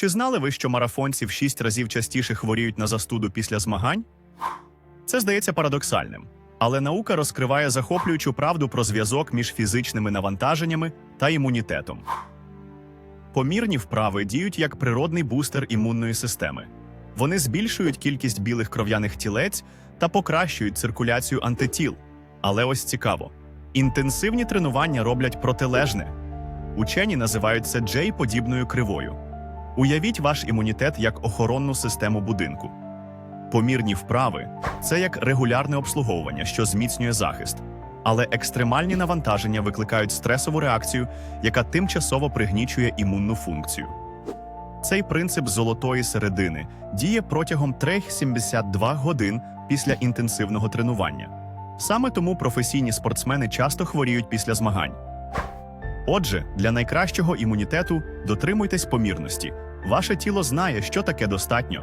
Чи знали ви, що марафонці в шість разів частіше хворіють на застуду після змагань? Це здається парадоксальним, але наука розкриває захоплюючу правду про зв'язок між фізичними навантаженнями та імунітетом. Помірні вправи діють як природний бустер імунної системи. Вони збільшують кількість білих кров'яних тілець та покращують циркуляцію антитіл. Але ось цікаво: інтенсивні тренування роблять протилежне. Учені називають це Джей-подібною кривою. Уявіть ваш імунітет як охоронну систему будинку. Помірні вправи це як регулярне обслуговування, що зміцнює захист. Але екстремальні навантаження викликають стресову реакцію, яка тимчасово пригнічує імунну функцію. Цей принцип золотої середини діє протягом 3-72 годин після інтенсивного тренування. Саме тому професійні спортсмени часто хворіють після змагань. Отже, для найкращого імунітету дотримуйтесь помірності. Ваше тіло знає, що таке достатньо.